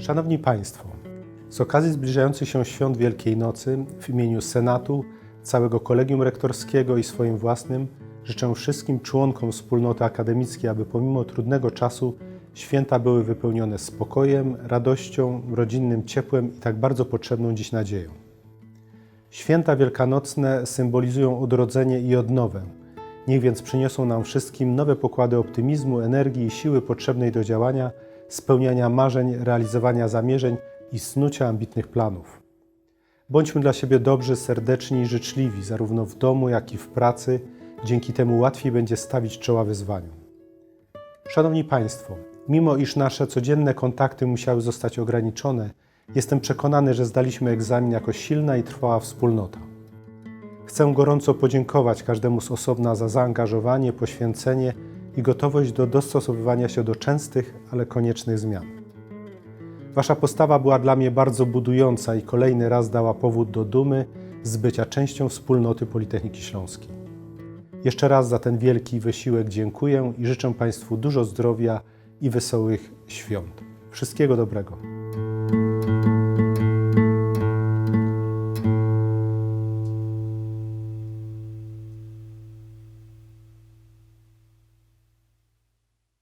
Szanowni Państwo, z okazji zbliżających się świąt Wielkiej Nocy w imieniu Senatu, całego Kolegium Rektorskiego i swoim własnym życzę wszystkim członkom wspólnoty akademickiej, aby pomimo trudnego czasu święta były wypełnione spokojem, radością, rodzinnym ciepłem i tak bardzo potrzebną dziś nadzieją. Święta wielkanocne symbolizują odrodzenie i odnowę. Niech więc przyniosą nam wszystkim nowe pokłady optymizmu, energii i siły potrzebnej do działania, spełniania marzeń, realizowania zamierzeń i snucia ambitnych planów. Bądźmy dla siebie dobrzy, serdeczni i życzliwi, zarówno w domu, jak i w pracy. Dzięki temu łatwiej będzie stawić czoła wyzwaniom. Szanowni Państwo, mimo iż nasze codzienne kontakty musiały zostać ograniczone, jestem przekonany, że zdaliśmy egzamin jako silna i trwała wspólnota. Chcę gorąco podziękować każdemu z osobna za zaangażowanie, poświęcenie i gotowość do dostosowywania się do częstych, ale koniecznych zmian. Wasza postawa była dla mnie bardzo budująca i kolejny raz dała powód do dumy z bycia częścią wspólnoty Politechniki Śląskiej. Jeszcze raz za ten wielki wysiłek dziękuję i życzę Państwu dużo zdrowia i wesołych świąt. Wszystkiego dobrego.